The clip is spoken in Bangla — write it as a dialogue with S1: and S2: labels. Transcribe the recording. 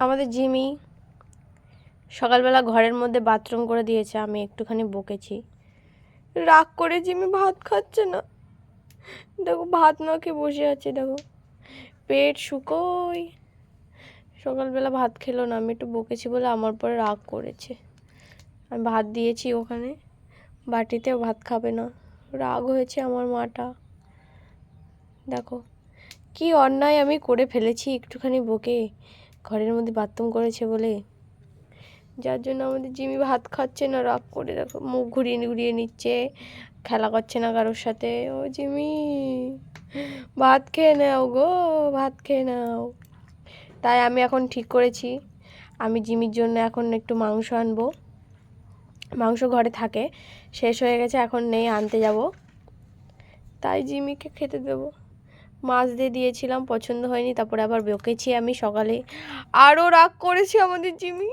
S1: আমাদের জিমি সকালবেলা ঘরের মধ্যে বাথরুম করে দিয়েছে, আমি একটুখানি বকেছি। রাগ করে জিমি ভাত খাচ্ছে না। দেখো, ভাত না খেয়ে বসে আছে, দেখো। পেট শুকোই সকালবেলা ভাত খেলো না, আমি একটু বকেছি বলে আমার পরে রাগ করেছে। আমি ভাত দিয়েছি ওখানে বাটিতেও ভাত খাবে না। রাগ হয়েছে আমার মাটা। দেখো, কি অন্যায় আমি করে ফেলেছি, একটুখানি বকে। ঘরের মধ্যে বাথরুম করেছে বলে? যার জন্য আমাদের জিমি ভাত খাচ্ছে না, রাগ করে দেখো, মুখ ঘুরিয়ে ঘুরিয়ে নিচ্ছে, খেলা করছে না কারোর সাথে। ও জিমি, ভাত খেয়ে নাও গো, ভাত খেয়ে নাও। তাই আমি এখন ঠিক করেছি। আমি জিমির জন্য এখন একটু মাংস আনব। মাংস ঘরে থাকে, শেষ হয়ে গেছে, এখন নেই, আনতে যাব। তাই জিমিকে খেতে দেবো। মাছ দিয়ে দিয়েছিলাম, পছন্দ হয়নি, তারপরে আবার বকেছি আমি সকালে। আরও রাগ করেছি আমাদের জিমি।